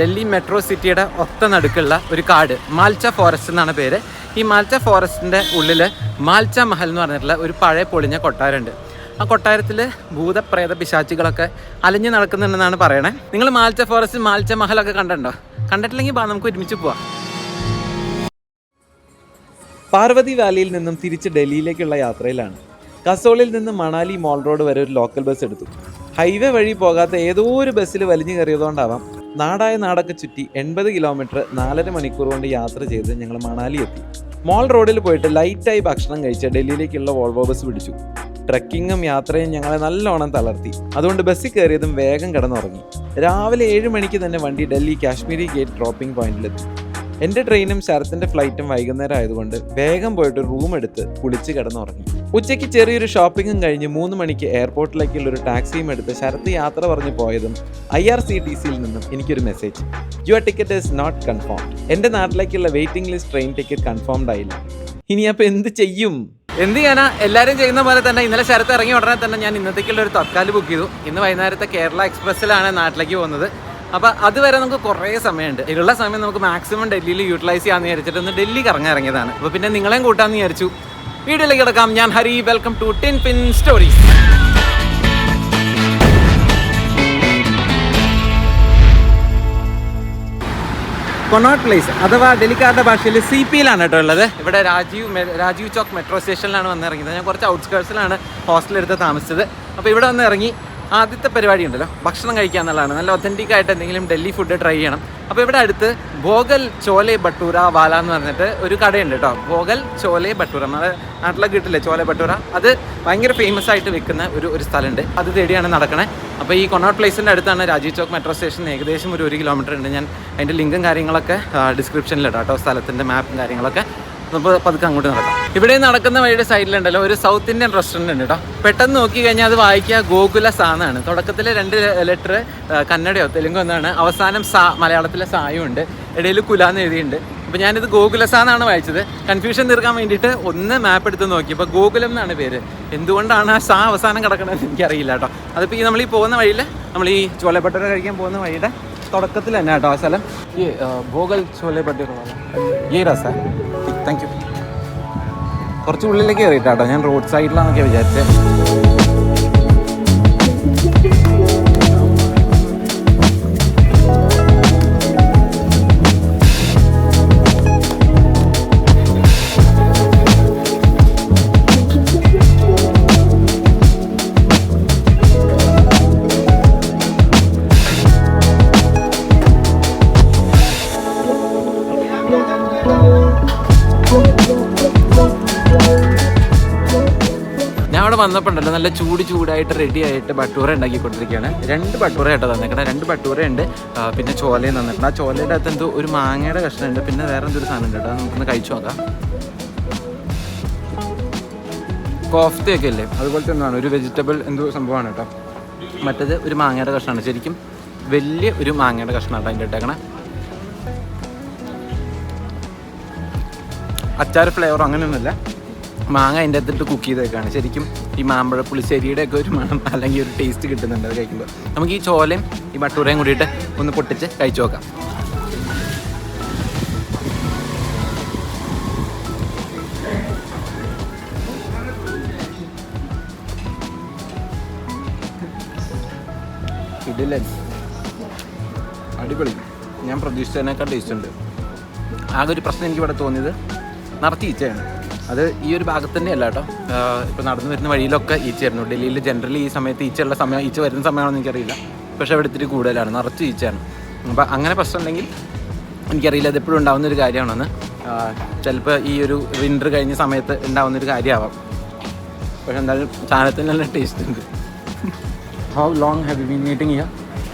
Delhi metro സിറ്റിയുടെ ഒത്ത നടുക്കുള്ള ഒരു കാട് മാൽച്ച ഫോറസ്റ്റ് എന്നാണ് പേര്. ഈ മാൽച്ച ഫോറസ്റ്റിന്റെ ഉള്ളിൽ മാൽച്ച മഹൽ എന്ന് പറഞ്ഞിട്ടുള്ള ഒരു പഴയ പൊളിഞ്ഞ കൊട്ടാരമുണ്ട്. ആ കൊട്ടാരത്തിൽ ഭൂതപ്രേത പിശാചികളൊക്കെ അലഞ്ഞു നടക്കുന്നുണ്ടെന്നാണ് പറയണേ. നിങ്ങൾ മാൽച്ച ഫോറസ്റ്റ് മാൽച്ച മഹലൊക്കെ കണ്ടിട്ടുണ്ടോ? കണ്ടിട്ടില്ലെങ്കിൽ നമുക്ക് ഒരുമിച്ച് പോവാം. പാർവതി വാലിയിൽ നിന്നും തിരിച്ച് ഡൽഹിയിലേക്കുള്ള യാത്രയിലാണ്. കസോളിൽ നിന്ന് മണാലി മോൾ റോഡ് വരെ ഒരു ലോക്കൽ ബസ് എടുത്തു. ഹൈവേ വഴി പോകാത്ത ഏതോ ഒരു ബസ്സിൽ വലിഞ്ഞു കയറിയതുകൊണ്ടാവാം നാടായ നാടൊക്കെ ചുറ്റി എൺപത് കിലോമീറ്റർ നാലര മണിക്കൂർ കൊണ്ട് യാത്ര ചെയ്ത് ഞങ്ങൾ മണാലി എത്തി. മോൾ റോഡിൽ പോയിട്ട് ലൈറ്റായി ഭക്ഷണം കഴിച്ച് ഡൽഹിയിലേക്കുള്ള വോൾവോ ബസ് പിടിച്ചു. ട്രക്കിങ്ങും യാത്രയും ഞങ്ങളെ നല്ലോണം തളർത്തി. അതുകൊണ്ട് ബസ്സിൽ കയറിയതും വേഗം കിടന്നുറങ്ങി. രാവിലെ ഏഴ് മണിക്ക് തന്നെ വണ്ടി ഡൽഹി കാശ്മീരി ഗേറ്റ് ഡ്രോപ്പിംഗ് പോയിന്റിലെത്തി എന്റെ ട്രെയിനും ശരത്തിന്റെ ഫ്ലൈറ്റും വൈകുന്നേരം ആയതുകൊണ്ട് വേഗം പോയിട്ട് റൂം എടുത്ത് കുളിച്ച് കിടന്നുറങ്ങി. ഉച്ചയ്ക്ക് ചെറിയൊരു ഷോപ്പിംഗും കഴിഞ്ഞ് മൂന്ന് മണിക്ക് എയർപോർട്ടിലേക്കുള്ള ഒരു ടാക്സിയും എടുത്ത് ശരത്ത് യാത്ര പറഞ്ഞു പോയതും ഐ ആർ സി ടി സിയിൽ നിന്നും എനിക്കൊരു message your ticket is not confirm എന്റെ നാട്ടിലേക്കുള്ള waiting list train ticket confirmed ആയില്ല. ഇനി അപ്പോൾ എന്ത് ചെയ്യും? എന്ത് ചെയ്യാനാ? എല്ലാവരും ചെയ്യുന്ന പോലെ തന്നെ ഇന്നലെ ശരത്ത് ഇറങ്ങിയ ഉടനെ തന്നെ ഞാൻ ഇന്നത്തേക്കുള്ള ഒരു തത്കാൽ ബുക്ക് ചെയ്തു. ഇന്ന് വൈകുന്നേരത്തെ കേരള എക്സ്പ്രസ്സിലാണ് നാട്ടിലേക്ക് പോകുന്നത്. അപ്പോൾ അതുവരെ നമുക്ക് കുറേ സമയമുണ്ട്. ഇതിലുള്ള സമയം നമുക്ക് മാക്സിമം ഡൽഹിയിൽ യൂട്ടിലൈസ് ചെയ്യാമെന്ന് വിചാരിച്ചിട്ട് ഒന്ന് ഡൽഹി കറങ്ങാൻ ഇറങ്ങിയതാണ്. അപ്പോൾ പിന്നെ നിങ്ങളെയും കൂട്ടാമെന്ന് വിചാരിച്ചു. വീഡിയോയിലേക്ക് കിടക്കാം. ഞാൻ Hari. Welcome to tin pin stories Connaught Place അഥവാ ഡെലിക്കാരുടെ ഭാഷയിൽ സി പിയിലാണ് കേട്ടോ ഉള്ളത്. ഇവിടെ രാജീവ് രാജീവ് ചോക്ക് മെട്രോ സ്റ്റേഷനിലാണ് വന്നിറങ്ങിയത്. ഞാൻ കുറച്ച് ഔട്ട്സ്കേർട്സിലാണ് ഹോസ്റ്റലെടുത്ത് താമസിച്ചത്. അപ്പോൾ ഇവിടെ വന്ന് ഇറങ്ങി ആദ്യത്തെ പരിപാടി ഉണ്ടല്ലോ. ഭക്ഷണം കഴിക്കുക എന്നുള്ളതാണ്. നല്ല ഒത്തന്റിക് ആയിട്ട് എന്തെങ്കിലും ഡൽഹി ഫുഡ് ട്രൈ ചെയ്യണം. അപ്പോൾ ഇവിടെ അടുത്ത് ഭോഗൽ ചോലെ ബട്ടൂര വാല എന്ന് പറഞ്ഞിട്ട് ഒരു കടയുണ്ട് കേട്ടോ. ഭോഗൽ ചോലെ ബട്ടൂര നമ്മുടെ നാട്ടിലൊക്കെ കിട്ടില്ലേ ചോലെ ബട്ടൂര അത് ഭയങ്കര ഫേമസ് ആയിട്ട് വിൽക്കുന്ന ഒരു ഒരു സ്ഥലമുണ്ട്. അത് തേടിയാണ് നടക്കണേ. അപ്പോൾ ഈ കൊണോട്ട് പ്ലേസിന്റെ അടുത്താണ് രാജീവ് ചോക്ക് മെട്രോ സ്റ്റേഷൻ ഏകദേശം ഒരു ഒരു കിലോമീറ്റർ ഉണ്ട്. ഞാൻ അതിന്റെ ലിങ്കും കാര്യങ്ങളൊക്കെ ഡിസ്ക്രിപ്ഷനിലിടാം കേട്ടോ. സ്ഥലത്തിന്റെ മാപ്പും കാര്യങ്ങളൊക്കെ. നമുക്ക് പതുക്കെ അങ്ങോട്ട് നടക്കാം. ഇവിടെ നടക്കുന്ന വഴിയുടെ സൈഡിലുണ്ടല്ലോ ഒരു സൗത്ത് ഇന്ത്യൻ റെസ്റ്റോറന്റ് ഉണ്ട് കേട്ടോ. പെട്ടെന്ന് നോക്കി കഴിഞ്ഞാൽ അത് വായിക്കുക ഗോകുല സാന്നാണ് തുടക്കത്തിൽ രണ്ട് ലെറ്റർ കന്നഡയോ തെലുങ്കോ എന്നാണ്. അവസാനം സാ മലയാളത്തിലെ സായും ഉണ്ട്. ഇടയിൽ കുല എന്ന് എഴുതിയിട്ടുണ്ട്. അപ്പോൾ ഞാനിത് ഗോകുല സാ എന്നാണ് വായിച്ചത്. കൺഫ്യൂഷൻ തീർക്കാൻ വേണ്ടിയിട്ട് ഒന്ന് മാപ്പ് എടുത്ത് നോക്കി. അപ്പോൾ ഗോകുലം എന്നാണ് പേര്. എന്തുകൊണ്ടാണ് ആ സാ അവസാനം കിടക്കണമെന്ന് എനിക്കറിയില്ല കേട്ടോ. അതിപ്പോൾ ഈ നമ്മൾ ഈ പോകുന്ന വഴിയിൽ നമ്മൾ ഈ ചോലപ്പട്ടര കഴിക്കാൻ പോകുന്ന വഴിയുടെ തുടക്കത്തിൽ തന്നെ കേട്ടോ ആ സ്ഥലം. ഈ ഭോഗൽ ചോലെ പട്ടേറ ഈ രസ താങ്ക് യു കുറച്ച് ഉള്ളിലേക്ക് കയറിയിട്ടാട്ടോ. ഞാൻ റോഡ് സൈഡിലാണെന്നൊക്കെ വിചാരിച്ചത് അവിടെ നല്ല ചൂട് ചൂടായിട്ട് റെഡി ആയിട്ട് ബട്ടൂറ ഉണ്ടാക്കിക്കൊണ്ടിരിക്കുകയാണ്. രണ്ട് ബട്ടൂറ ആയിട്ട് തന്നിരിക്കണം. രണ്ട് ബട്ടൂറ ഉണ്ട്. പിന്നെ ചോലയും തന്നിട്ടുണ്ട്. ആ ചോലയുടെ അകത്ത് എന്തോ ഒരു മാങ്ങയുടെ കഷ്ണം ഉണ്ട് പിന്നെ വേറെ എന്തൊരു സാധനം ഉണ്ട് കേട്ടോ നമുക്കൊന്ന് കഴിച്ചു നോക്കാം. കോഫ്തയൊക്കെ ഇല്ലേ? അതുപോലത്തെ ഒന്നാണ് ഒരു വെജിറ്റബിൾ എന്തോ സംഭവമാണ് കേട്ടോ. മറ്റേത് ഒരു മാങ്ങയുടെ കഷ്ണമാണ്. ശരിക്കും വലിയ ഒരു മാങ്ങയുടെ കഷ്ണമാണ് അതിന്റെ ഇട്ടേക്കണേ. അച്ചാർ ഫ്ലേവറോ അങ്ങനെയൊന്നുമില്ല. മാങ്ങ അതിന്റെ അകത്തിട്ട് കുക്ക് ചെയ്തേക്കാണ്. ശരിക്കും ഈ മാമ്പഴ പുളിശ്ശേരിയുടെ ഒക്കെ ഒരു മണം അല്ലെങ്കിൽ ഒരു ടേസ്റ്റ് കിട്ടുന്നുണ്ട് അത് കഴിക്കുമ്പോൾ നമുക്ക് ഈ ചോലയും ഈ ബട്ടൂരയും കൂടിയിട്ട് ഒന്ന് പൊട്ടിച്ച് കഴിച്ചു നോക്കാം. അടിപൊളി. ഞാൻ പ്രതീക്ഷിച്ചതിനേക്കാൾ ടേസ്റ്റ് ഉണ്ട്. ആകെ ഒരു പ്രശ്നം എനിക്ക് ഇവിടെ തോന്നിയത് നടത്തിയിച്ചാണ് അത് ഈ ഒരു ഭാഗത്ത് തന്നെ അല്ല കേട്ടോ ഇപ്പോൾ നടന്നു വരുന്ന വഴിയിലൊക്കെ ഈച്ചയായിരുന്നു. ഡൽഹിയിൽ ജനറലി ഈ സമയത്ത് ഈച്ചയുള്ള സമയം ഈച്ച വരുന്ന സമയമാണെന്ന് എനിക്കറിയില്ല. പക്ഷേ അവിടെ ഇത്തിരി കൂടുതലാണ് നിറച്ച് ഈച്ചയാണ്. അപ്പോൾ അങ്ങനെ പ്രശ്നം ഉണ്ടെങ്കിൽ എനിക്കറിയില്ല അത് എപ്പോഴും ഉണ്ടാവുന്ന ഒരു കാര്യമാണെന്ന്. ചിലപ്പോൾ ഈ ഒരു വിന്റർ കഴിഞ്ഞ സമയത്ത് ഉണ്ടാവുന്ന ഒരു കാര്യമാവാം. പക്ഷെ എന്തായാലും സാധനത്തിന് നല്ല ടേസ്റ്റ് ഉണ്ട്. How long have you been eating here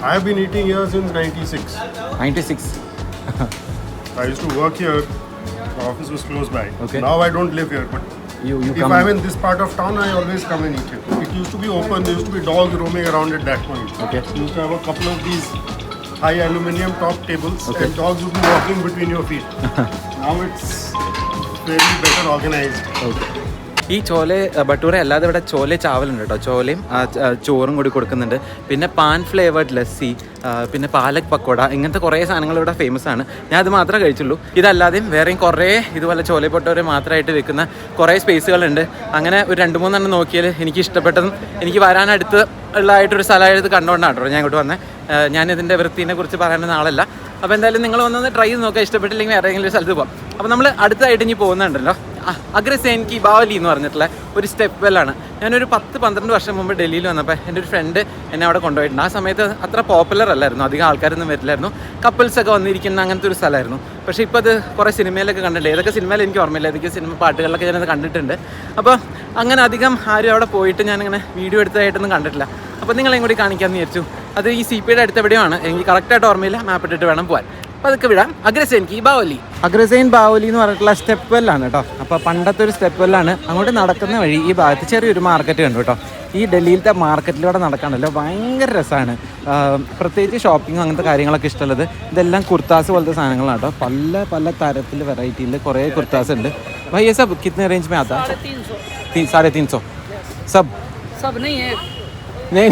I have been eating here since 96. Ninety six I used to work here. Office was close by. Okay. Now I don't live here, but You, you if come I'm in this part of town, I always come and eat here. It used to be open. There used to be dogs roaming around at that point. Okay. You used to have a couple of these high aluminium top tables, Okay. and dogs would be walking between your feet. now it's very better organized. Okay. ഈ ചോലെ ബട്ടൂറ അല്ലാതെ ഇവിടെ ചോല ചാവലുണ്ട് കേട്ടോ. ചോലയും ചോറും കൂടി കൊടുക്കുന്നുണ്ട്. പിന്നെ pan flavoured lassi പിന്നെ പാലക് പക്കോട ഇങ്ങനത്തെ കുറേ സാധനങ്ങൾ ഇവിടെ ഫേമസ് ആണ്. ഞാൻ അത് മാത്രമേ കഴിച്ചുള്ളൂ. ഇതല്ലാതെയും വേറെയും കുറേ ഇതുപോലെ ചോല പൊട്ടോരെ മാത്രമായിട്ട് വെക്കുന്ന കുറേ സ്പേസുകളുണ്ട് അങ്ങനെ ഒരു രണ്ട് മൂന്നെണ്ണം നോക്കിയാൽ എനിക്ക് ഇഷ്ടപ്പെട്ടതും എനിക്ക് വരാനടുത്ത് ഉള്ളതായിട്ടൊരു സ്ഥലമായത് കണ്ടുകൊണ്ടാണ് കേട്ടോ ഞാൻ ഇങ്ങോട്ട് വന്നത് ഞാൻ ഇതിന്റെ വൃത്തിനെ കുറിച്ച് പറയാനുള്ള ആളല്ല. അപ്പോൾ എന്തായാലും നിങ്ങൾ വന്നൊന്ന് ട്രൈ ചെയ്ത് നോക്കുക. ഇഷ്ടപ്പെട്ടില്ലെങ്കിൽ വേറെ ഏതെങ്കിലും ഒരു സ്ഥലത്ത് പോകാം അപ്പോൾ നമ്മൾ അടുത്തായിട്ട് ഇനി പോകുന്നുണ്ടല്ലോ. അഗ്രസേൻ കി ബാവലി എന്ന് പറഞ്ഞിട്ടുള്ള ഒരു സ്റ്റെപ്പ് വെല്ലാണ് ഞാനൊരു പത്ത് പന്ത്രണ്ട് വർഷം മുമ്പ് ഡൽഹിയിൽ വന്നപ്പോൾ എന്റെ ഒരു ഫ്രണ്ട് എന്നെ അവിടെ കൊണ്ടുപോയിട്ടുണ്ട്. ആ സമയത്ത് അത്ര പോപ്പുലർ അല്ലായിരുന്നു. അധികം ആൾക്കാരൊന്നും വരില്ലായിരുന്നു. കപ്പിൾസൊക്കെ വന്നിരിക്കുന്ന അങ്ങനത്തെ ഒരു സ്ഥലമായിരുന്നു. പക്ഷേ ഇപ്പോൾ അത് കുറേ സിനിമയിലൊക്കെ കണ്ടിട്ടുണ്ട്. ഏതൊക്കെ സിനിമയിൽ എനിക്ക് ഓർമ്മയില്ല. ഏതൊക്കെ സിനിമ പാട്ടുകളിലൊക്കെ ഞാനത് കണ്ടിട്ടുണ്ട്. അപ്പോൾ അങ്ങനെ അധികം ആരും അവിടെ പോയിട്ട് ഞാനിങ്ങനെ വീഡിയോ എടുത്തതായിട്ടൊന്നും കണ്ടിട്ടില്ല. അപ്പോൾ നിങ്ങളെയും കൂടി കാണിക്കാമെന്ന് വിചാരിച്ചു. അത് ഈ സി പിയുടെ അടുത്ത് എവിടെയാണ് എനിക്ക് കറക്റ്റായിട്ട് ഓർമ്മയില്ല. മാപ്പ് ഇട്ടിട്ട് വേണം പോകാൻ പതുക്കെ വിടാം. അഗ്രസേൻ കി ബാവലി. അഗ്രസേൻ ബാവലി എന്ന് പറഞ്ഞിട്ടുള്ള സ്റ്റെപ്പ് വെല്ലാണ് കേട്ടോ. അപ്പോൾ പണ്ടത്തെ ഒരു സ്റ്റെപ്പ് വെല്ലാണ് അങ്ങോട്ട് നടക്കുന്ന വഴി ഈ ഭാഗത്ത് ചെറിയൊരു മാർക്കറ്റ് ഉണ്ട് കേട്ടോ. ഈ ഡൽഹിയിലത്തെ മാർക്കറ്റിലൂടെ നടക്കാണല്ലോ. ഭയങ്കര രസമാണ് പ്രത്യേകിച്ച് ഷോപ്പിംഗ് അങ്ങനത്തെ കാര്യങ്ങളൊക്കെ ഇഷ്ടമുള്ളത്. ഇതെല്ലാം കുർത്താസ് പോലത്തെ സാധനങ്ങളാണ് കേട്ടോ. പല പല തരത്തിൽ വെറൈറ്റിയിൽ കുറേ കുർത്താസ് ഉണ്ട്. ഭയ്യ സബ് കിത്തന റേഞ്ച് മേ ആത്താ സാറേ തീൻ സബ് സബ് नहीं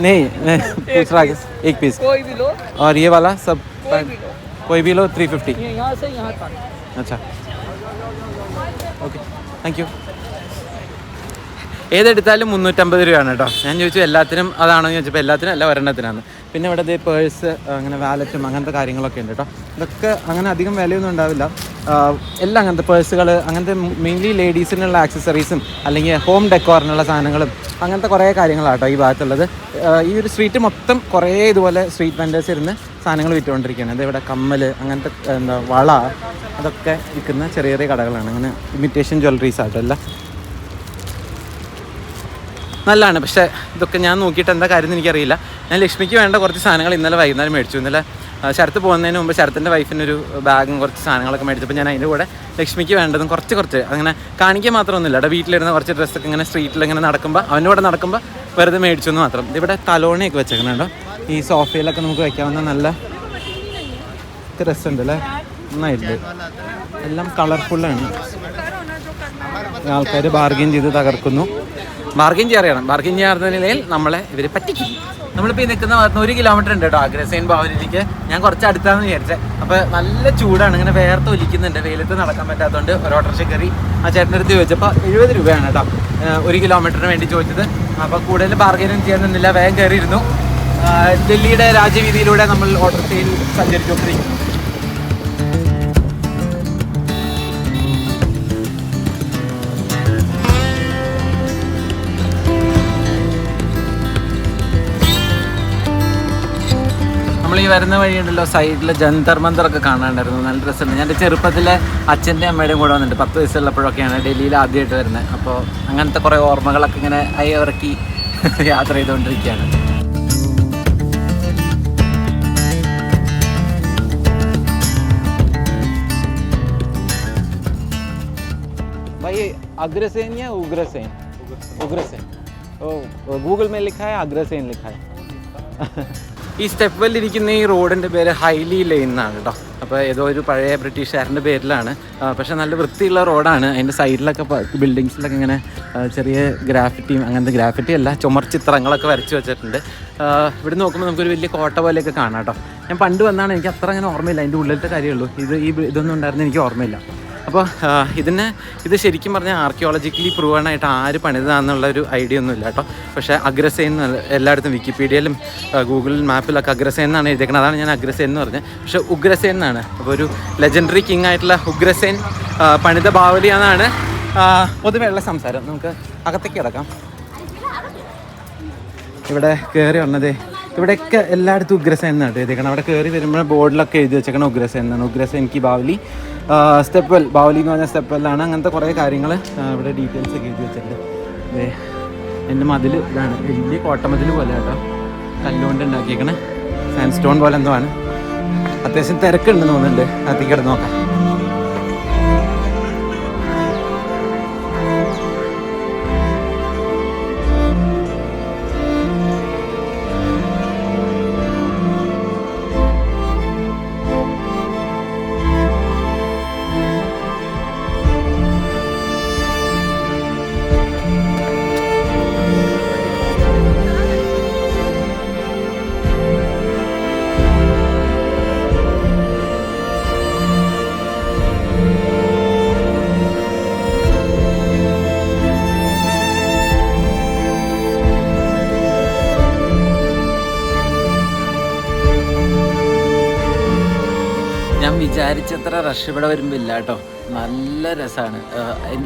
नहीं नहीं मैं पूछ रहा कि एक पीस कोई भी लो और ये वाला सब कोई भी लो कोई भी लो थ्री फिफ्टी ये यहाँ से यहाँ तक अच्छा ഓക്കെ താങ്ക് യു ഏതെടുത്താലും മുന്നൂറ്റമ്പത് രൂപയാണ് കേട്ടോ ഞാൻ ചോദിച്ചു എല്ലാത്തിനും അതാണോ എന്ന് ചോദിച്ചപ്പോൾ എല്ലാത്തിനും അല്ല ഒരെണ്ണത്തിനാണ് പിന്നെ ഇവിടെ ദേ പേഴ്സ് അങ്ങനെ വാലറ്റും അങ്ങനത്തെ കാര്യങ്ങളൊക്കെ ഉണ്ട് കേട്ടോ ഇതൊക്കെ അങ്ങനെ അധികം വിലയൊന്നും ഉണ്ടാവില്ല ആ, എല്ലാം അങ്ങനത്തെ പേഴ്സുകൾ അങ്ങനത്തെ മെയിൻലി ലേഡീസിനുള്ള ആക്സസറീസും അല്ലെങ്കിൽ ഹോം ഡെക്കോറിനുള്ള സാധനങ്ങളും അങ്ങനത്തെ കുറേ കാര്യങ്ങളാട്ടോ ഈ ഭാഗത്തുള്ളത്. ഈ ഒരു സ്ട്രീറ്റ് മൊത്തം കുറേ ഇതുപോലെ സ്ട്രീറ്റ് വെൻഡേഴ്സ് ഇരുന്ന് സാധനങ്ങൾ വിറ്റുകൊണ്ടിരിക്കുകയാണ്. അത് ഇവിടെ കമ്മൽ അങ്ങനത്തെ എന്താ വള അതൊക്കെ വിൽക്കുന്ന ചെറിയ ചെറിയ കടകളാണ്. അങ്ങനെ ഇമിറ്റേഷൻ ജ്വല്ലറീസ് ആട്ടോ എല്ലാം. നല്ലതാണ്. പക്ഷേ ഇതൊക്കെ ഞാൻ നോക്കിയിട്ട് എന്താ കാര്യം എന്ന് എനിക്കറിയില്ല. ഞാൻ ലക്ഷ്മിക്ക് വേണ്ട കുറച്ച് സാധനങ്ങൾ ഇന്നലെ വൈകുന്നേരം മേടിച്ചു. ഇന്നലെ ശരത്ത് പോകുന്നതിന് മുമ്പ് ശരത്തിന്റെ വൈഫിനൊരു ബാഗും കുറച്ച് സാധനങ്ങളൊക്കെ മേടിച്ചപ്പോൾ ഞാൻ അതിന്റെ കൂടെ ലക്ഷ്മിക്ക് വേണ്ടതും കുറച്ച് കുറച്ച് അങ്ങനെ കാണിക്കാൻ മാത്രമൊന്നുമില്ല. അവിടെ വീട്ടിലിരുന്ന കുറച്ച് ഡ്രസ്സൊക്കെ ഇങ്ങനെ സ്ട്രീറ്റിൽ ഇങ്ങനെ നടക്കുമ്പോൾ അവന്റെ കൂടെ നടക്കുമ്പോൾ വെറുതെ മേടിച്ചു എന്ന് മാത്രം. ഇവിടെ തലോണിയൊക്കെ വെച്ചേക്കണുണ്ടോ ഈ സോഫയിലൊക്കെ നമുക്ക് വെക്കാവുന്ന നല്ല ഡ്രസ്സുണ്ട് രസമുണ്ട് അല്ലേ? നന്നായിട്ടുണ്ട്. എല്ലാം കളർഫുള്ളാണ് ആൾക്കാർ ബാർഗെയിൻ ചെയ്ത് തകർക്കുന്നു. ബാർഗെയിൻ ചെയ്യാറിയണം. ബാർഗെയിൻ ചെയ്യാറുന്ന നിലയിൽ നമ്മളെ ഇവർ പറ്റിക്കും. നമ്മളിപ്പോൾ ഈ നിൽക്കുന്ന ഭാഗത്ത് ഒരു കിലോമീറ്റർ ഉണ്ട് കേട്ടോ അഗ്രസൈൻ ഭവനിലേക്ക് ഞാൻ കുറച്ച് അടുത്താന്ന് വിചാരിച്ചത് അപ്പോൾ നല്ല ചൂടാണ്. ഇങ്ങനെ വേർത്ത് ഒലിക്കുന്നുണ്ട്. വെയിലത്ത് നടക്കാൻ പറ്റാത്തതുകൊണ്ട് ഒരു ഓട്ടോറിക്ഷ കയറി ആ ചേട്ടന്റെ അടുത്ത് ചോദിച്ചപ്പോൾ എഴുപത് രൂപയാണ് കേട്ടോ. ഒരു കിലോമീറ്ററിന് വേണ്ടി ചോദിച്ചത്. അപ്പോൾ കൂടുതൽ ബാർഗെയിനും ചെയ്യാൻ നിന്നില്ല. വേഗം കയറിയിരുന്നു. ഡൽഹിയുടെ രാജ്യവീതിയിലൂടെ നമ്മൾ ഓട്ടോറിക്ഷയിൽ സഞ്ചരിച്ചുകൊണ്ടിരിക്കുന്നു. നമ്മൾ ഈ വരുന്ന വഴിയുണ്ടല്ലോ സൈഡിൽ ജന്തർ മന്ദർ ഒക്കെ കാണാണ്ടായിരുന്നു നല്ല രസമുണ്ട് ഞാൻ എൻ്റെ ചെറുപ്പത്തിലെ അച്ഛൻ്റെ അമ്മയുടെയും കൂടെ വന്നിട്ട് പത്ത് വയസ്സുള്ളപ്പോഴൊക്കെയാണ് ഡൽഹിയിൽ ആദ്യമായിട്ട് വരുന്നത് അപ്പോൾ അങ്ങനത്തെ കുറേ ഓർമ്മകളൊക്കെ ഇങ്ങനെ അയവിറക്കി യാത്ര ചെയ്തുകൊണ്ടിരിക്കുകയാണ് भाई अग्रसेन या उग्रसेन उग्रसेन ओ गूगल में लिखा है अग्रसेन लिखा है ഈ സ്റ്റെപ്പ് വെല്ലിരിക്കുന്ന ഈ റോഡിന്റെ പേര് ഹൈലി ലൈൻ എന്നാണ് കേട്ടോ അപ്പോൾ ഏതോ ഒരു പഴയ ബ്രിട്ടീഷുകാരന്റെ പേരിലാണ്. പക്ഷേ നല്ല വൃത്തിയുള്ള റോഡാണ്. അതിന്റെ സൈഡിലൊക്കെ ബിൽഡിങ്സിലൊക്കെ ഇങ്ങനെ ചെറിയ ഗ്രാഫിറ്റിയും അങ്ങനത്തെ ഗ്രാഫിറ്റി അല്ല ചുമർ ചിത്രങ്ങളൊക്കെ വരച്ച് വെച്ചിട്ടുണ്ട്. ഇവിടെ നോക്കുമ്പോൾ നമുക്കൊരു വലിയ കോട്ട പോലെയൊക്കെ കാണാം കേട്ടോ ഞാൻ പണ്ട് വന്നാണ് എനിക്ക് അത്ര അങ്ങനെ ഓർമ്മയില്ല. അതിന്റെ ഉള്ളിലത്തെ കാര്യമുള്ളൂ ഇത് ഈ ഇതൊന്നും ഉണ്ടായിരുന്നു എനിക്ക് ഓർമ്മയില്ല. അപ്പോൾ ഇതിന് ഇത് ശരിക്കും പറഞ്ഞാൽ ആർക്കിയോളജിക്കലി പ്രൂവൺ ആയിട്ട് ആര് പണിതാന്നുള്ള ഒരു ഐഡിയ ഒന്നും ഇല്ല കേട്ടോ. പക്ഷേ അഗ്രസേൻ എല്ലായിടത്തും വിക്കിപീഡിയയിലും ഗൂഗിൾ മാപ്പിലൊക്കെ അഗ്രസേൻ എന്നാണ് എഴുതിയേക്കുന്നത് അതാണ് ഞാൻ അഗ്രസേൻ എന്ന് പറഞ്ഞത്. പക്ഷേ ഉഗ്രസേൻ എന്നാണ്. അപ്പോൾ ഒരു ലെജൻഡറി കിങ് ആയിട്ടുള്ള ഉഗ്രസേൻ പണിത ബാവലി എന്നാണ് പൊതുവെയുള്ള സംസാരം. നമുക്ക് അകത്തേക്ക് കിടക്കാം. ഇവിടെ കയറി വന്നത് ഇവിടെയൊക്കെ എല്ലായിടത്തും ഉഗ്രസേൻ എന്നാണ് എഴുതിയേക്കണം. അവിടെ കയറി വരുമ്പോൾ ബോർഡിലൊക്കെ എഴുതി വെച്ചേക്കണം ഉഗ്രസേൻ എന്നാണ്. ഉഗ്രസേൻ കി ബാവലി സ്റ്റെപ്പ് വെൽ ബാവലി എന്ന് പറഞ്ഞ സ്റ്റെപ്പ് വെല്ലാണ് അങ്ങനത്തെ കുറേ കാര്യങ്ങൾ ഇവിടെ ഡീറ്റെയിൽസ് ഒക്കെ എഴുതി വെച്ചിട്ടുണ്ട്. എന്റെ മതിൽ ഇതാണ്. വലിയ കോട്ടമതിൽ പോലെ കേട്ടോ. കല്ലുകൊണ്ട് ഉണ്ടാക്കിയേക്കണേ. സാൻഡ് സ്റ്റോൺ പോലെ എന്തോ ആണ്. അത്യാവശ്യം തിരക്കുണ്ടെന്ന് തോന്നുന്നുണ്ട്. അതിലേക്ക് കിടന്ന് നോക്കാം. വിചാരിച്ചത്ര റഷ് ഇവിടെ വരുമ്പോൾ ഇല്ല കേട്ടോ നല്ല രസമാണ്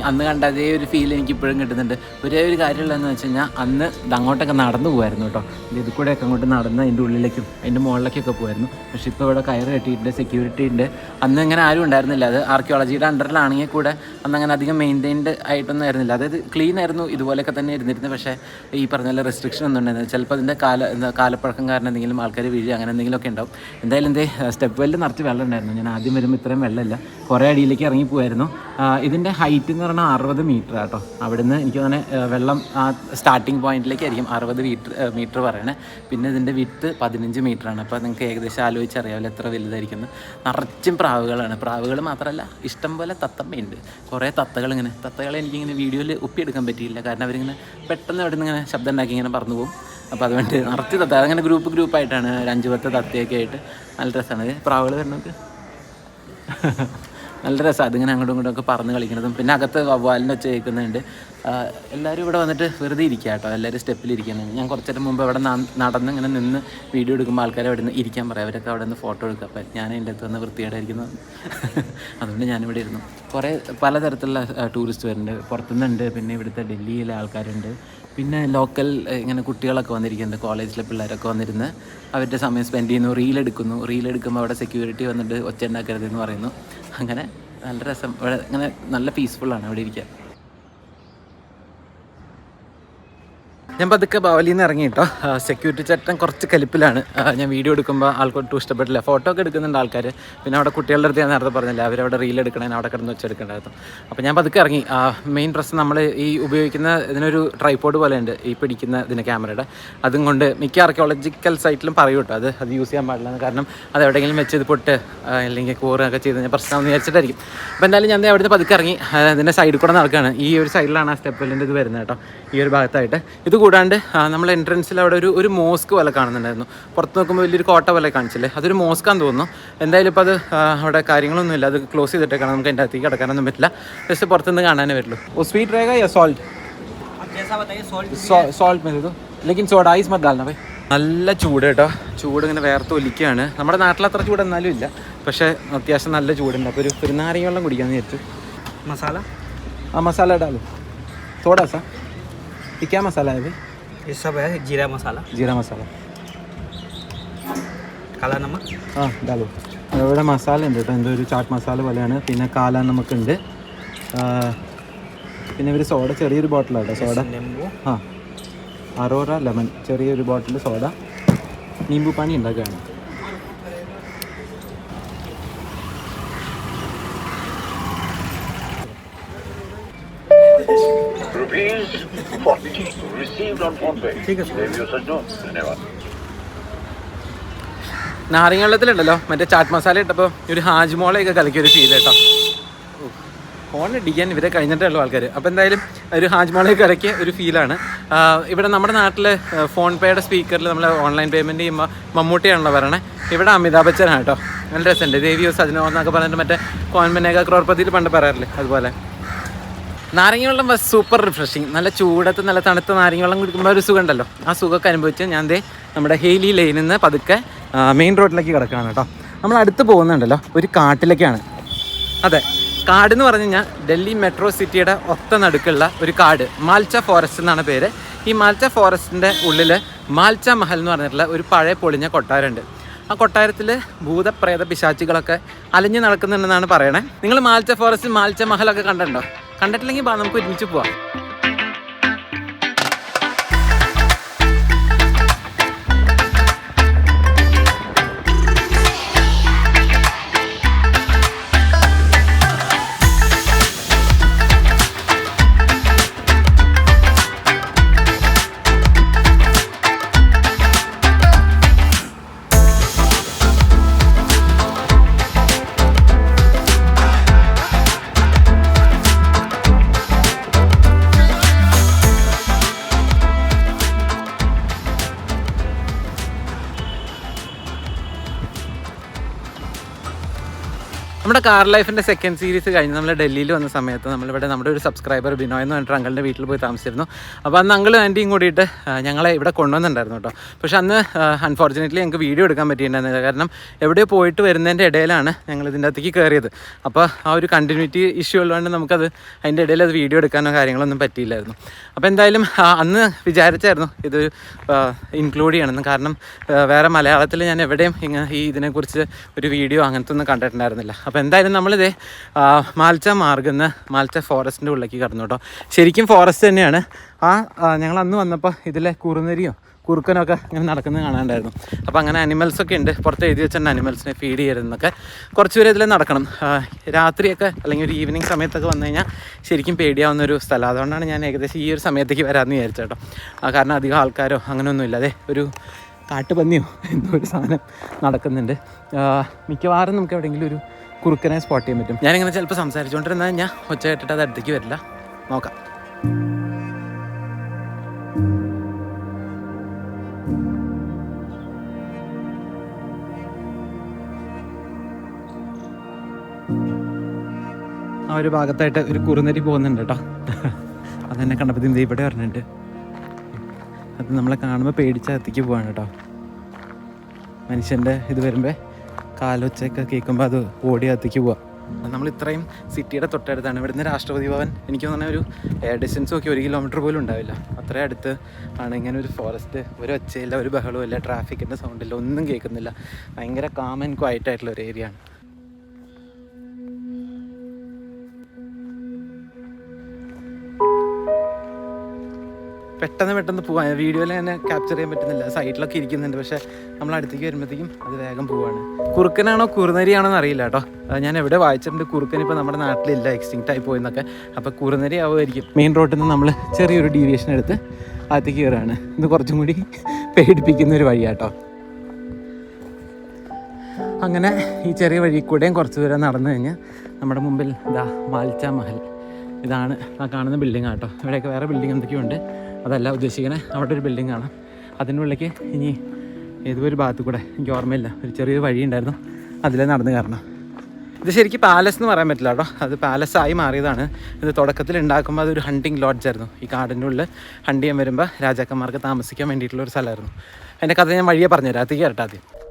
അന്ന് കണ്ട അതേ ഒരു ഫീൽ എനിക്ക് ഇപ്പോഴും കിട്ടുന്നുണ്ട്. ഒരേ ഒരു കാര്യമുള്ളതെന്ന് വെച്ച് കഴിഞ്ഞാൽ അന്ന് അങ്ങോട്ടൊക്കെ നടന്നു പോകുമായിരുന്നു കേട്ടോ. ഇത് കൂടെയൊക്കെ അങ്ങോട്ട് നടന്ന് അതിന്റെ ഉള്ളിലേക്കും അതിന്റെ മുകളിലേക്കൊക്കെ പോകുമായിരുന്നു പക്ഷേ ഇപ്പോൾ ഇവിടെ കയറ് കെട്ടിയിട്ടുണ്ട് സെക്യൂരിറ്റി ഉണ്ട്. അന്ന് അങ്ങനെ ആരും ഉണ്ടായിരുന്നില്ല. അത് ആർക്കിയോളജിയുടെ അണ്ടറിലാണെങ്കിൽ കൂടെ അന്ന് അങ്ങനെ അധികം മെയിന്റൈൻഡ് ആയിട്ടൊന്നും ആയിരുന്നില്ല. അതായത് ക്ലീൻ ആയിരുന്നു ഇതുപോലെയൊക്കെ തന്നെ ഇരുന്നിരുന്നത് പക്ഷേ ഈ പറഞ്ഞ പോലെ റെസ്ട്രിക്ഷൻ ഒന്നും ഉണ്ടായിരുന്നു ചിലപ്പോൾ അതിന്റെ കാല കാലപ്പഴക്കം കാരണം എന്തെങ്കിലും ആൾക്കാർ വീഴുക അങ്ങനെ എന്തെങ്കിലുമൊക്കെ ഉണ്ടാവും. എന്തായാലും എന്തേ സ്റ്റെപ്പ് വെല്ലിൽ നിറച്ച് വെള്ളം ഉണ്ടായിരുന്നു. ഞാൻ ആദ്യം വരുമ്പോൾ ഇത്രയും വെള്ളമില്ല. കുറേ അടിയിലേക്ക് ഇറങ്ങി പോയായിരുന്നു ഇതിന്റെ ഹൈറ്റ് എന്ന് പറഞ്ഞാൽ അറുപത് മീറ്റർ ആട്ടോ അവിടുന്ന് എനിക്ക് തന്നെ വെള്ളം ആ സ്റ്റാർട്ടിങ് പോയിന്റിലേക്കായിരിക്കും അറുപത് മീറ്റർ മീറ്റർ പറയണേ. പിന്നെ ഇതിന്റെ വിത്ത് പതിനഞ്ച് മീറ്ററാണ് അപ്പോൾ നിങ്ങൾക്ക് ഏകദേശം ആലോചിച്ചറിയാമല്ലോ എത്ര വലുതായിരിക്കുന്നു നിറച്ചും പ്രാവുകളാണ്. പ്രാവുകൾ മാത്രമല്ല ഇഷ്ടം പോലെ തത്തമ്മയുണ്ട്. കുറേ തത്തകൾ ഇങ്ങനെ തത്തകളെ എനിക്കിങ്ങനെ വീഡിയോയിൽ ഒപ്പിയെടുക്കാൻ പറ്റിയില്ല. കാരണം അവരിങ്ങനെ പെട്ടെന്ന് അവിടെ നിന്ന് ഇങ്ങനെ ശബ്ദം ഉണ്ടാക്കി ഇങ്ങനെ പറന്നു പോകും. അപ്പോൾ അതുകൊണ്ട് നിറച്ച് തത്ത അങ്ങനെ ഗ്രൂപ്പ് ഗ്രൂപ്പായിട്ടാണ് ഒരു അഞ്ച് പത്ത് തത്തയൊക്കെ ആയിട്ട് നല്ല രസമാണ് പ്രാവുകൾ വരണമൊക്കെ നല്ല രസമാണ് അതിങ്ങനെ അങ്ങോട്ടും ഇങ്ങോട്ടും ഒക്കെ പറന്ന് കളിക്കുന്നതും. പിന്നെ അകത്ത് വവ്വാലിന്റെ ഒച്ച കേൾക്കുന്നുണ്ട് എല്ലാവരും ഇവിടെ വന്നിട്ട് വെറുതെ ഇരിക്കുക കേട്ടോ. എല്ലാവരും സ്റ്റെപ്പിൽ ഇരിക്കുന്നത് ഞാൻ കുറച്ചേരം മുമ്പ് ഇവിടെ നടന്ന് ഇങ്ങനെ നിന്ന് വീഡിയോ എടുക്കുമ്പോൾ ആൾക്കാരെ അവിടെ നിന്ന് ഇരിക്കാൻ പറയാം. അവരൊക്കെ അവിടെ നിന്ന് ഫോട്ടോ എടുക്കുക അപ്പം ഞാൻ എന്റെ അടുത്ത് വന്ന് വൃത്തികേടായിരിക്കുന്നത് അതുകൊണ്ട് ഞാനിവിടെ ഇരുന്നു. കുറേ പലതരത്തിലുള്ള ടൂറിസ്റ്റ് വരുന്നുണ്ട്. പുറത്തുനിന്നുണ്ട്. പിന്നെ ഇവിടുത്തെ ഡൽഹിയിലെ ആൾക്കാരുണ്ട്. പിന്നെ ലോക്കൽ ഇങ്ങനെ കുട്ടികളൊക്കെ വന്നിരിക്കുന്നുണ്ട്. കോളേജിലെ പിള്ളേരൊക്കെ വന്നിരുന്ന് അവരുടെ സമയം സ്പെൻഡ് ചെയ്യുന്നു. റീൽ എടുക്കുന്നു. റീൽ എടുക്കുമ്പോൾ അവിടെ സെക്യൂരിറ്റി വന്നിട്ട് ഒച്ച ഉണ്ടാക്കരുതെന്ന് പറയുന്നു. അങ്ങനെ നല്ല രസം. ഇവിടെ ഇങ്ങനെ നല്ല പീസ്ഫുള്ളാണ് ഇവിടെ ഇരിക്കാൻ. ഞാൻ പതുക്കെ ബാവലിയിൽ നിന്ന് ഇറങ്ങി കേട്ടോ സെക്യൂരിറ്റി ചട്ടം കുറച്ച് കലിപ്പിലാണ്. ഞാൻ വീഡിയോ എടുക്കുമ്പോൾ ആൾക്കൊട്ടും ഇഷ്ടപ്പെട്ടില്ല. ഫോട്ടോ ഒക്കെ എടുക്കുന്നുണ്ട് ആൾക്കാർ പിന്നെ അവിടെ കുട്ടികളുടെ അടുത്ത് ഞാൻ നേരത്തെ പറഞ്ഞില്ല അവരവിടെ റീൽ എടുക്കണേ അവിടെ കിടന്ന് വെച്ചെടുക്കണ്ടായിരുന്നു അപ്പോൾ ഞാൻ പതുക്കെ ഇറങ്ങി. മെയിൻ പ്രശ്നം നമ്മൾ ഈ ഉപയോഗിക്കുന്ന ഇതിനൊരു ട്രൈപോഡ് പോലെ ഉണ്ട് ഈ പിടിക്കുന്ന ഇതിന് ക്യാമറയുടെ അതും കൊണ്ട് മിക്ക ആർക്കിയോളജിക്കൽ സൈറ്റിലും പറയും കേട്ടോ അത് അത് യൂസ് ചെയ്യാൻ പാടില്ല കാരണം അത് എവിടെയെങ്കിലും വെച്ച് ഇത് പൊട്ട് അല്ലെങ്കിൽ കൂറൊക്കെ ചെയ്ത് കഴിഞ്ഞാൽ പ്രശ്നമാണെന്ന് വിചാരിച്ചിട്ടായിരിക്കും. അപ്പോൾ എന്തായാലും ഞാൻ അവിടുന്ന് പതുക്കെ ഇറങ്ങി. അതിന്റെ സൈഡിൽ കൂടെ നടക്കുകയാണ് ഈ ഒരു സൈഡിലാണ് ആ സ്റ്റെപ്പിലിന്റെ ഇത് വരുന്നത് കേട്ടോ ഈ ഒരു ഭാഗത്തായിട്ട്. ഇത് കൂടാണ്ട് നമ്മൾ എൻട്രൻസിൽ അവിടെ ഒരു ഒരു മോസ്ക് പോലെ കാണുന്നുണ്ടായിരുന്നു. പുറത്ത് നോക്കുമ്പോൾ വലിയൊരു കോട്ട പോലെ കാണിച്ചില്ലേ? അതൊരു മോസ്കാന്ന് തോന്നുന്നു. എന്തായാലും ഇപ്പോൾ അത് അവിടെ കാര്യങ്ങളൊന്നുമില്ല അത് ക്ലോസ് ചെയ്തിട്ടേക്കാണ്. നമുക്ക് അതിന്റെ അകത്തേക്ക് കിടക്കാനൊന്നും പറ്റില്ല. ജസ്റ്റ് പുറത്തുനിന്ന് കാണാനേ പറ്റുള്ളൂ. ഓ സ്വീറ്റ് രേഖ യാ സോൾട്ട് സോൾട്ട് മതി ലേക്കിൻ സോഡ ഐസ് മത് ഡാൽന നല്ല ചൂട് കേട്ടോ. ചൂട് ഇങ്ങനെ വേർത്ത് ഒലിക്കുകയാണ്. നമ്മുടെ നാട്ടിൽ അത്ര ചൂട് എന്നാലും ഇല്ല. പക്ഷേ അത്യാവശ്യം നല്ല ചൂടുണ്ട്. അപ്പോൾ ഒരു പെരുന്നാരി വെള്ളം കുടിക്കാമെന്ന് വിചാരിച്ചു. മസാല? ആ മസാല ഇടാമല്ലോ തോടാ സാർ ये क्या मसाला है भाई ये सब है जीरा मसाला जीरा मसाला काला नमक ആ ഡാലോ ഇവിടെ മസാല ഉണ്ട് കേട്ടോ എന്തോ ഒരു ചാട്ട് മസാല പോലെയാണ് പിന്നെ കാല നമുക്കുണ്ട് ആ, പിന്നെ ഇവർ സോഡ ചെറിയൊരു ബോട്ടിലാണ് കേട്ടോ സോഡ नींबू ആ അറോറ ലെമൺ ചെറിയൊരു ബോട്ടിൽ സോഡ നീമ്പു പാനി ഉണ്ടാക്കുകയാണ് നാരങ്ങ വെള്ളത്തിലുണ്ടല്ലോ മറ്റേ ചാട്ട് മസാല ഇട്ടപ്പോ ഒരു ഹാജ്മോളയൊക്കെ കലക്കി ഒരു ഫീൽ കേട്ടോ. ഫോൺ അടിക്കാൻ ഇവരെ കഴിഞ്ഞിട്ടുള്ള ആൾക്കാർ അപ്പോൾ എന്തായാലും ഒരു ഹാജ്മോളയൊക്കെ ഇറക്കിയ ഒരു ഫീലാണ് ഇവിടെ നമ്മുടെ നാട്ടിൽ ഫോൺ പേയുടെ സ്പീക്കറിൽ നമ്മൾ ഓൺലൈൻ പേയ്മെന്റ് ചെയ്യുമ്പോൾ മമ്മൂട്ടിയാണല്ലോ പറയണേ. ഇവിടെ അമിതാഭ് ബച്ചനാണ് കേട്ടോ. നല്ല രസമുണ്ട്. ദേവിയോ സജനോ എന്നൊക്കെ പറഞ്ഞിട്ട് മറ്റേ കോൺമനേക ക്രോർപതിയിൽ പണ്ട് പറയാറില്ലേ? അതുപോലെ. നാരങ്ങ വെള്ളം സൂപ്പർ റിഫ്രഷിങ് നല്ല ചൂടത്ത് നല്ല തണുത്ത നാരങ്ങ വെള്ളം കുടിക്കുമ്പോൾ ഒരു സുഖമുണ്ടല്ലോ. ആ സുഖമൊക്കെ അനുഭവിച്ച് ഞാൻ ദേ നമ്മുടെ ഹെയിലി ലൈനിൽ നിന്ന് പതുക്കെ മെയിൻ റോഡിലേക്ക് കിടക്കുകയാണ് കേട്ടോ. നമ്മൾ അടുത്ത് പോകുന്നുണ്ടല്ലോ ഒരു കാട്ടിലേക്കാണ്. അതെ കാട് എന്ന് പറഞ്ഞു കഴിഞ്ഞാൽ ഡൽഹി മെട്രോ സിറ്റിയുടെ ഒത്ത നടുക്കുള്ള ഒരു കാട് മാൽച്ച ഫോറസ്റ്റ് എന്നാണ് പേര്. ഈ മാൽച്ച ഫോറസ്റ്റിന്റെ ഉള്ളിൽ മാൽച്ച മഹൽ എന്ന് പറഞ്ഞിട്ടുള്ള ഒരു പഴയ പൊളിഞ്ഞ കൊട്ടാരമുണ്ട്. ആ കൊട്ടാരത്തിൽ ഭൂതപ്രേത പിശാചികളൊക്കെ അലഞ്ഞു നടക്കുന്നുണ്ടെന്നാണ് പറയണേ. നിങ്ങൾ മാൽച്ച ഫോറസ്റ്റ് മാൽച്ച മഹലൊക്കെ കണ്ടിട്ടുണ്ടോ? കണ്ടിട്ടില്ലെങ്കിൽ ബാ നമുക്ക് ഒരുമിച്ച് പോവാം. കാർ ലൈഫിന്റെ സെക്കൻഡ് സീരീസ് കഴിഞ്ഞ് നമ്മൾ ഡൽഹിയിൽ വന്ന സമയത്ത് നമ്മളിവിടെ നമ്മുടെ ഒരു സബ്സ്ക്രൈബർ ബിനോയ് എന്ന് പറഞ്ഞിട്ട് വീട്ടിൽ പോയി താമസിച്ചിരുന്നു. അപ്പോൾ അന്ന് അങ്കിളും ആന്റിയും കൂടിയിട്ട് ഞങ്ങളെ ഇവിടെ കൊണ്ടുവന്നിട്ടുണ്ടായിരുന്നു കേട്ടോ. പക്ഷേ അന്ന് അൺഫോർച്ചുനേറ്റ്ലി ഞങ്ങൾക്ക് വീഡിയോ എടുക്കാൻ പറ്റിയിട്ടുണ്ടായിരുന്നില്ല. കാരണം എവിടെയോ പോയിട്ട് വരുന്നതിന്റെ ഇടയിലാണ് ഞങ്ങൾ ഇതിന്റെ അകത്തേക്ക് കയറിയത് അപ്പോൾ ആ ഒരു കണ്ടിന്യൂറ്റി ഇഷ്യൂ ഉള്ളതുകൊണ്ട് നമുക്കത് അതിന്റെ ഇടയിൽ അത് വീഡിയോ എടുക്കാനോ കാര്യങ്ങളൊന്നും പറ്റിയില്ലായിരുന്നു. അപ്പോൾ എന്തായാലും അന്ന് വിചാരിച്ചായിരുന്നു ഇത് ഇൻക്ലൂഡ് ചെയ്യണമെന്ന്. കാരണം വേറെ മലയാളത്തിൽ ഞാൻ എവിടെയും ഈ ഇതിനെക്കുറിച്ച് ഒരു വീഡിയോ അങ്ങനത്തെ ഒന്നും കണ്ടിട്ടുണ്ടായിരുന്നില്ല. അപ്പോൾ എന്തായാലും നമ്മളിതേ നമ്മളിത് മാൽച്ച മാർഗന്ന് മാൽച്ച ഫോറസ്റ്റിന്റെ ഉള്ളിലേക്ക് കടന്നു കേട്ടോ. ശരിക്കും ഫോറസ്റ്റ് തന്നെയാണ്. ആ ഞങ്ങൾ അന്ന് വന്നപ്പോൾ ഇതിലെ കുറുനരിയോ കുറുക്കനൊക്കെ ഇങ്ങനെ നടക്കുന്നത് കാണാണ്ടായിരുന്നു അപ്പോൾ അങ്ങനെ അനിമൽസ് ഒക്കെ ഉണ്ട്. പുറത്ത് എഴുതി വെച്ചിട്ടുണ്ട് അനിമൽസിനെ ഫീഡ് ചെയ്യരുതെന്നൊക്കെ. കുറച്ച് പേര് ഇതിൽ നടക്കണം. രാത്രിയൊക്കെ അല്ലെങ്കിൽ ഒരു ഈവനിങ് സമയത്തൊക്കെ വന്നു കഴിഞ്ഞാൽ ശരിക്കും പേടിയാവുന്ന ഒരു സ്ഥലം. അതുകൊണ്ടാണ് ഞാൻ ഏകദേശം ഈ ഒരു സമയത്തേക്ക് വരാമെന്ന് വിചാരിച്ചു കേട്ടോ. കാരണം അധികം ആൾക്കാരോ അങ്ങനെയൊന്നുമില്ല. അതെ ഒരു കാട്ടുപന്നിയോ എന്തോ ഒരു സാധനം നടക്കുന്നുണ്ട്. മിക്കവാറും നമുക്ക് എവിടെയെങ്കിലും ഒരു കുറുക്കനെ സ്പോട്ട് ചെയ്യാൻ പറ്റും. ഞാനിങ്ങനെ ചിലപ്പോൾ സംസാരിച്ചുകൊണ്ടിരുന്നാൽ ഞാൻ ഒച്ച കേട്ടിട്ട് അത് അടുത്തേക്ക് വരില്ല. നോക്കാം. ആ ഒരു ഭാഗത്തായിട്ട് ഒരു കുറുനരി പോകുന്നുണ്ട് കേട്ടോ. അതെന്നെ കണ്ടപ്പോൾ ഇന്ത്യ ഇവിടെ പറഞ്ഞിട്ടുണ്ട് അത് നമ്മളെ കാണുമ്പോൾ പേടിച്ച അകത്തേക്ക് പോവാണ് കേട്ടോ. മനുഷ്യന്റെ ഇത് വരുമ്പോൾ കാലൊച്ചയൊക്കെ കേൾക്കുമ്പോൾ അത് ഓടി അകത്തേക്ക് പോവാം. നമ്മൾ ഇത്രയും സിറ്റിയുടെ തൊട്ടടുത്താണ്. ഇവിടുന്ന് രാഷ്ട്രപതി ഭവൻ എനിക്ക് തോന്നുന്ന ഒരു ഡിസ്റ്റൻസ് നോക്കി ഒരു കിലോമീറ്റർ പോലും ഉണ്ടാവില്ല. അത്രയും അടുത്ത് ആണ് ഇങ്ങനെ ഒരു ഫോറസ്റ്റ് ഒരു ഒച്ചയില്ല ഒരു ബഹളവും ഇല്ല ട്രാഫിക്കിന്റെ സൗണ്ടില്ല ഒന്നും കേൾക്കുന്നില്ല. ഭയങ്കര കാമൻ ക്വയറ്റ് ആയിട്ടുള്ള ഒരു ഏരിയ ആണ്. പെട്ടെന്ന് പെട്ടെന്ന് പോവാൻ വീഡിയോയിൽ തന്നെ ക്യാപ്ചർ ചെയ്യാൻ പറ്റുന്നില്ല. സൈഡിലൊക്കെ ഇരിക്കുന്നുണ്ട്. പക്ഷേ നമ്മൾ അടുത്തേക്ക് വരുമ്പോഴത്തേക്കും അത് വേഗം പോവാണ്. കുറുക്കനാണോ കുറുനരിയാണോ എന്ന് അറിയില്ല കേട്ടോ. ഞാൻ എവിടെ വായിച്ചിട്ടുണ്ട്. കുറുക്കൻ ഇപ്പോൾ നമ്മുടെ നാട്ടിലില്ല. എക്സ്റ്റിങ്റ്റ് ആയി പോയെന്നൊക്കെ. അപ്പോൾ കുറുനരി ആവുമായിരിക്കും. മെയിൻ റോഡിൽ നിന്ന് നമ്മൾ ചെറിയൊരു ഡീവിയേഷൻ എടുത്ത് അകത്തേക്ക് കയറുകയാണ് ഇത് കുറച്ചും കൂടി പേടിപ്പിക്കുന്ന ഒരു വഴിയാട്ടോ അങ്ങനെ ഈ ചെറിയ വഴി കൂടെയും കുറച്ച് ദൂരം നടന്നു കഴിഞ്ഞാൽ നമ്മുടെ മുമ്പിൽ ദാ മാൽച്ച മഹൽ. ഇതാണ് ആ കാണുന്ന ബിൽഡിംഗ് ആട്ടോ ഇവിടെയൊക്കെ വേറെ ബിൽഡിംഗ് എന്തൊക്കെയോ ഉണ്ട്. അതല്ല ഉദ്ദേശിക്കണേ അവിടെ ഒരു ബിൽഡിംഗ് ആണ്. അതിനുള്ളിലേക്ക് ഇനി ഏതോ ഒരു ഭാഗത്ത് കൂടെ എനിക്ക് ഓർമ്മയില്ല. ഒരു ചെറിയൊരു വഴി ഉണ്ടായിരുന്നു. അതിലേ നടന്നു കയറണം. ഇത് ശരിക്കും പാലസ് എന്ന് പറയാൻ പറ്റില്ല കേട്ടോ. അത് പാലസ് ആയി മാറിയതാണ്. ഇത് തുടക്കത്തിൽ ഉണ്ടാക്കുമ്പോൾ അതൊരു ഹണ്ടിങ് ലോഡ്ജ് ആയിരുന്നു. ഈ കാടിന്റെ ഉള്ളിൽ ഹണ്ട് ചെയ്യാൻ വരുമ്പോൾ രാജാക്കന്മാർക്ക് താമസിക്കാൻ വേണ്ടിയിട്ടുള്ള ഒരു സ്ഥലമായിരുന്നു. അതിന്റെ കഥ ഞാൻ വഴിയെ പറഞ്ഞുതരാം. അത് കേട്ടോ ആദ്യം.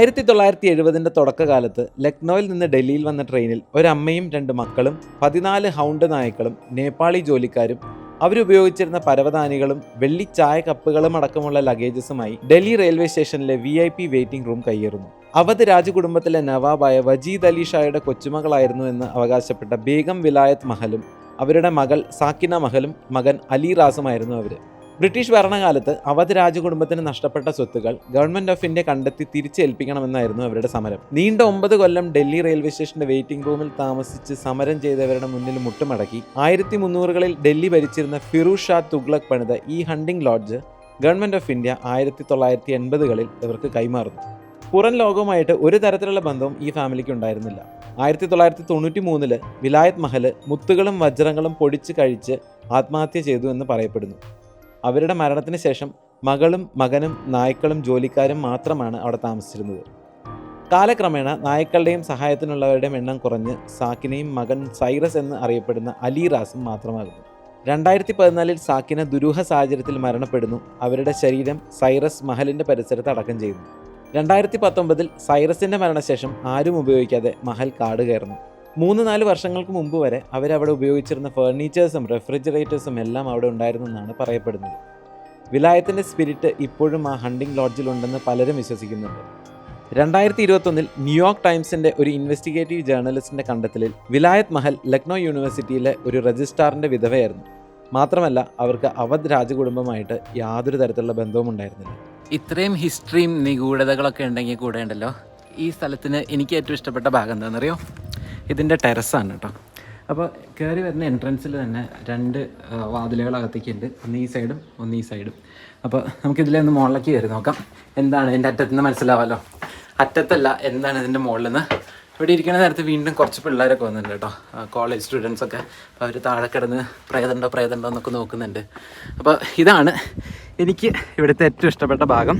ആയിരത്തി തൊള്ളായിരത്തി എഴുപതിന്റെ തുടക്കകാലത്ത് ലക്നൌവിൽ നിന്ന് ഡൽഹിയിൽ വന്ന ട്രെയിനിൽ ഒരമ്മയും രണ്ട് മക്കളും പതിനാല് ഹൗണ്ട് നായ്ക്കളും നേപ്പാളി ജോലിക്കാരും അവരുപയോഗിച്ചിരുന്ന പരവതാനികളും വെള്ളി ചായ കപ്പുകളും അടക്കമുള്ള ലഗേജസുമായി ഡൽഹി റെയിൽവേ സ്റ്റേഷനിലെ V I P waiting room കയ്യേറുന്നു Awadh രാജകുടുംബത്തിലെ നവാബായ വജീദ് അലി ഷായുടെ കൊച്ചുമകളായിരുന്നു എന്ന് അവകാശപ്പെട്ട ബേഗം വിലായത്ത് മഹലും അവരുടെ മകൾ സാക്കിന മഹലും മകൻ അലി റാസുമായിരുന്നു അവർ ബ്രിട്ടീഷ് ഭരണകാലത്ത് അവധ് രാജകുടുംബത്തിന് നഷ്ടപ്പെട്ട സ്വത്തുകൾ ഗവൺമെന്റ് ഓഫ് ഇന്ത്യ കണ്ടെത്തി തിരിച്ചേൽപ്പിക്കണമെന്നായിരുന്നു അവരുടെ സമരം. നീണ്ട ഒമ്പത് കൊല്ലം ഡൽഹി റെയിൽവേ സ്റ്റേഷന്റെ വെയിറ്റിംഗ് റൂമിൽ താമസിച്ച് സമരം ചെയ്തവരുടെ മുന്നിൽ മുട്ടുമടക്കി. ആയിരത്തി മുന്നൂറുകളിൽ ഡൽഹി ഭരിച്ചിരുന്ന ഫിറൂസ് ഷാ തുഗ്ലക് പണിത ഈ hunting lodge government of India ആയിരത്തി തൊള്ളായിരത്തി എൺപതുകളിൽ ഇവർക്ക് കൈമാറുന്നു. പുറം ലോകവുമായിട്ട് ഒരു തരത്തിലുള്ള ബന്ധവും ഈ ഫാമിലിക്ക് ഉണ്ടായിരുന്നില്ല. ആയിരത്തി തൊള്ളായിരത്തി തൊണ്ണൂറ്റി മൂന്നിൽ വിലായത് മഹൽ മുത്തുകളും വജ്രങ്ങളും പൊടിച്ച് കഴിച്ച് ആത്മഹത്യ ചെയ്തു എന്ന് പറയപ്പെടുന്നു. അവരുടെ മരണത്തിന് ശേഷം മകളും മകനും നായ്ക്കളും ജോലിക്കാരും മാത്രമാണ് അവിടെ താമസിച്ചിരുന്നത്. കാലക്രമേണ നായ്ക്കളുടെയും സഹായത്തിനുള്ളവരുടെയും എണ്ണം കുറഞ്ഞ് സാക്കിനെയും മകൻ സൈറസ് എന്ന് അറിയപ്പെടുന്ന അലി റാസും മാത്രമാകുന്നു. രണ്ടായിരത്തി പതിനാലിൽ സാക്കിന ദുരൂഹ സാഹചര്യത്തിൽ മരണപ്പെടുന്നു. അവരുടെ ശരീരം സൈറസ് മഹലിന്റെ പരിസരത്ത് അടക്കം ചെയ്യുന്നു രണ്ടായിരത്തി പത്തൊമ്പതിൽ സൈറസിന്റെ മരണശേഷം ആരും ഉപയോഗിക്കാതെ മഹൽ കാട് കയറുന്നു മൂന്ന് നാല് വർഷങ്ങൾക്ക് മുമ്പ് വരെ അവരവിടെ ഉപയോഗിച്ചിരുന്ന ഫേർണിച്ചേഴ്സും റെഫ്രിജറേറ്റേഴ്സും എല്ലാം അവിടെ ഉണ്ടായിരുന്നെന്നാണ് പറയപ്പെടുന്നത്. വിലായത്തിന്റെ സ്പിരിറ്റ് ഇപ്പോഴും ആ ഹണ്ടിങ് ലോഡ്ജിലുണ്ടെന്ന് പലരും വിശ്വസിക്കുന്നുണ്ട്. രണ്ടായിരത്തി ഇരുപത്തൊന്നിൽ ന്യൂയോർക്ക് ടൈംസിന്റെ ഒരു ഇൻവെസ്റ്റിഗേറ്റീവ് ജേർണലിസ്റ്റിന്റെ കണ്ടെത്തലിൽ വിലായത് മഹൽ ലക്നൗ യൂണിവേഴ്സിറ്റിയിലെ ഒരു രജിസ്ട്രാറിന്റെ വിധവയായിരുന്നു. മാത്രമല്ല അവർക്ക് അവധ് രാജകുടുംബമായിട്ട് യാതൊരു തരത്തിലുള്ള ബന്ധവും ഉണ്ടായിരുന്നില്ല. ഇത്രയും ഹിസ്റ്ററിയും നിഗൂഢതകളൊക്കെ ഉണ്ടെങ്കിൽ കൂടെ ഉണ്ടല്ലോ ഈ സ്ഥലത്തിന് എനിക്ക് ഏറ്റവും ഇഷ്ടപ്പെട്ട ഭാഗം എന്താണെന്നറിയോ? ഇതിന്റെ ടെറസാണ് കേട്ടോ. അപ്പോൾ കയറി വരുന്ന എൻട്രൻസിൽ തന്നെ രണ്ട് വാതിലുകൾ വാതിലുകൾ അകത്തേക്കുണ്ട് ഒന്ന് ഈ സൈഡും ഒന്ന് ഈ സൈഡും അപ്പോൾ നമുക്കിതിലെ ഒന്ന് മുകളിലേക്ക് കയറി നോക്കാം. എന്താണ് എന്റെ അറ്റത്തുനിന്ന് മനസ്സിലാവാമല്ലോ അറ്റത്തല്ല എന്താണ് ഇതിന്റെ മുകളിൽ നിന്ന് ഇവിടെ ഇരിക്കുന്ന നേരത്ത് വീണ്ടും കുറച്ച് പിള്ളേരൊക്കെ വന്നിട്ടുണ്ട് കേട്ടോ. കോളേജ് സ്റ്റുഡൻസ് ഒക്കെ. അപ്പോൾ അവർ താഴെ കിടന്ന് പ്രേതണ്ടോ പ്രേതണ്ടോ എന്നൊക്കെ നോക്കുന്നുണ്ട്. അപ്പോൾ ഇതാണ് എനിക്ക് ഇവിടുത്തെ ഏറ്റവും ഇഷ്ടപ്പെട്ട ഭാഗം.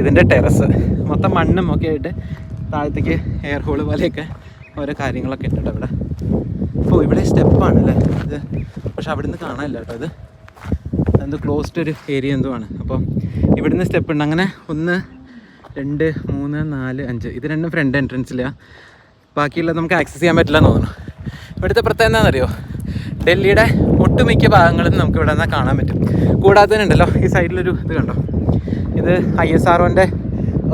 ഇതിന്റെ ടെറസ്. മൊത്തം മണ്ണും ഒക്കെ ആയിട്ട് താഴത്തേക്ക് എയർ ഹോൾ പോലെയൊക്കെ ഓരോ കാര്യങ്ങളൊക്കെ ഉണ്ട് ഇവിടെ അപ്പോൾ ഇവിടെ സ്റ്റെപ്പാണ് അല്ലേ? ഇത് പക്ഷെ അവിടുന്ന് കാണാനില്ല കേട്ടോ ഇത്. എന്തോ ക്ലോസ്ഡ് ഒരു ഏരിയ എന്തോ ആണ്. അപ്പോൾ ഇവിടുന്ന് സ്റ്റെപ്പ് ഉണ്ട്. അങ്ങനെ ഒന്ന് രണ്ട് മൂന്ന് നാല് അഞ്ച്. ഇത് രണ്ടും ഫ്രണ്ട് എൻട്രൻസിലാണ് ബാക്കിയുള്ളത് നമുക്ക് ആക്സസ് ചെയ്യാൻ പറ്റില്ല എന്ന് തോന്നുന്നു. ഇവിടുത്തെ പ്രത്യേകത എന്താണെന്നറിയോ? ഡൽഹിയുടെ ഒട്ടുമിക്ക ഭാഗങ്ങളും നമുക്ക് ഇവിടെ നിന്നാൽ കാണാൻ പറ്റും. കൂടാതെ തന്നെ ഉണ്ടല്ലോ ഈ സൈഡിലൊരു ഇത് കണ്ടോ? ഇത് ഐ എസ് ആർ ഒന്റെ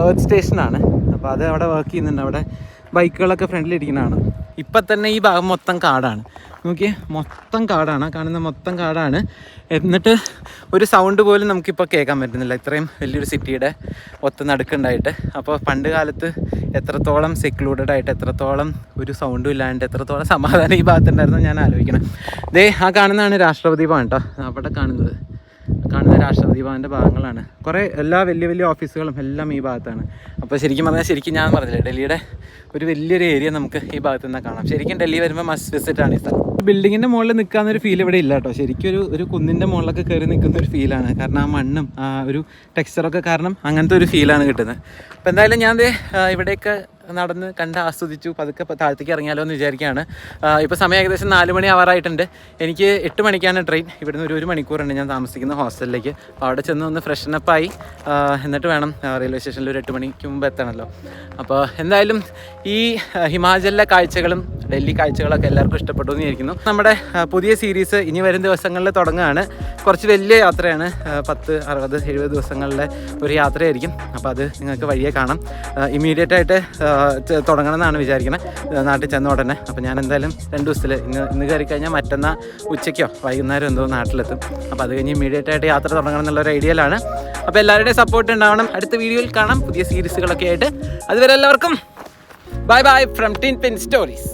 എർത്ത് സ്റ്റേഷനാണ് അപ്പോൾ അത് അവിടെ വർക്ക് ചെയ്യുന്നുണ്ട് അവിടെ. ബൈക്കുകളൊക്കെ ഫ്രണ്ടിൽ ഇരിക്കുന്നതാണ് ഇപ്പം തന്നെ ഈ ഭാഗം മൊത്തം കാടാണ്. നോക്കിയേ മൊത്തം കാടാണ്. കാണുന്ന മൊത്തം കാടാണ്. എന്നിട്ട് ഒരു സൗണ്ട് പോലും നമുക്കിപ്പോൾ കേൾക്കാൻ പറ്റുന്നില്ല. ഇത്രയും വലിയൊരു സിറ്റിയുടെ ഒത്ത നടുക്കുണ്ടായിട്ട്. അപ്പോൾ പണ്ട് കാലത്ത് എത്രത്തോളം സെക്ലൂഡഡ് ആയിട്ട് എത്രത്തോളം ഒരു സൗണ്ടും ഇല്ലാണ്ട് എത്രത്തോളം സമാധാനം ഈ ഭാഗത്തുണ്ടായിരുന്നു ഞാൻ ആലോചിക്കണം. ദേ ആ കാണുന്നതാണ് രാഷ്ട്രപതി ഭവൻ കേട്ടോ അവിടെ കാണുന്നത്. കാണുന്ന രാഷ്ട്രപതി ഭവന്റെ ഭാഗങ്ങളാണ്. കുറേ എല്ലാ വലിയ വലിയ ഓഫീസുകളും എല്ലാം ഈ ഭാഗത്താണ്. അപ്പോൾ ശരിക്കും പറഞ്ഞാൽ ശരിക്കും ഞാൻ പറഞ്ഞില്ലേ ഡൽഹിയുടെ ഒരു വലിയൊരു ഏരിയ നമുക്ക് ഈ ഭാഗത്തു നിന്ന് കാണാം. ശരിക്കും ഡൽഹി വരുമ്പോൾ മസ്റ്റ് വിസിറ്റ് ആണ് ഈ സ്ഥലം. ബിൽഡിങ്ങിന്റെ മുകളിൽ നിൽക്കാന്നൊരു ഫീൽ ഇവിടെ ഇല്ല കേട്ടോ ശരിക്കും ഒരു ഒരു കുന്നിന്റെ മുകളിലൊക്കെ കയറി നിൽക്കുന്ന ഒരു ഫീലാണ് കാരണം ആ മണ്ണും ആ ഒരു ടെക്സ്ചറൊക്കെ കാരണം അങ്ങനത്തെ ഒരു ഫീലാണ് കിട്ടുന്നത്. അപ്പോൾ എന്തായാലും ഞാൻ ഇവിടെയൊക്കെ നടന്ന് കണ്ട് ആസ്വദിച്ചു. പതുക്കെ താഴത്തേക്ക് ഇറങ്ങിയാലോ എന്ന് വിചാരിക്കുകയാണ് ഇപ്പോൾ സമയം ഏകദേശം നാല് മണി ആവാറായിട്ടുണ്ട് എനിക്ക് എട്ട് മണിക്കാണ് ട്രെയിൻ ഇവിടുന്ന് ഒരു ഒരു മണിക്കൂറുണ്ട് ഞാൻ താമസിക്കുന്ന ഹോസ്റ്റലിലേക്ക് അപ്പോൾ അവിടെ ചെന്ന് ഒന്ന് ഫ്രഷനപ്പായി എന്നിട്ട് വേണം റെയിൽവേ സ്റ്റേഷനിൽ ഒരു എട്ട് മണിക്ക് മുമ്പ് എത്തണമല്ലോ അപ്പോൾ എന്തായാലും ഈ ഹിമാചലിലെ കാഴ്ചകളും ഡൽഹി കാഴ്ചകളൊക്കെ എല്ലാവർക്കും ഇഷ്ടപ്പെട്ടു എന്ന് വിചാരിക്കുന്നു. നമ്മുടെ പുതിയ സീരീസ് ഇനി വരും ദിവസങ്ങളിൽ തുടങ്ങുകയാണ്. കുറച്ച് വലിയ യാത്രയാണ് പത്ത് അറുപത് എഴുപത് ദിവസങ്ങളിലെ ഒരു യാത്രയായിരിക്കും. അപ്പോൾ അത് നിങ്ങൾക്ക് വഴിയെ കാണാം. ഇമ്മീഡിയറ്റ് ആയിട്ട് തുടങ്ങണം എന്നാണ് വിചാരിക്കുന്നത് നാട്ടിൽ ചെന്ന ഉടനെ. അപ്പോൾ ഞാൻ എന്തായാലും രണ്ട് ദിവസത്തിൽ ഇന്ന് ഇന്ന് കയറി കഴിഞ്ഞാൽ മറ്റന്നാൾ ഉച്ചയ്ക്കോ വൈകുന്നേരം എന്തോ നാട്ടിലെത്തും. അപ്പോൾ അത് കഴിഞ്ഞ് ഇമ്മീഡിയറ്റ് ആയിട്ട് യാത്ര തുടങ്ങണം എന്നുള്ള ഒരു ഐഡിയയിലാണ് അപ്പോൾ എല്ലാവരുടെയും സപ്പോർട്ട് ഉണ്ടാവണം. അടുത്ത വീഡിയോയിൽ കാണാം. പുതിയ സീരീസുകളൊക്കെ ആയിട്ട്. അതുവരെ എല്ലാവർക്കും Bye bye from Tin Pin Stories.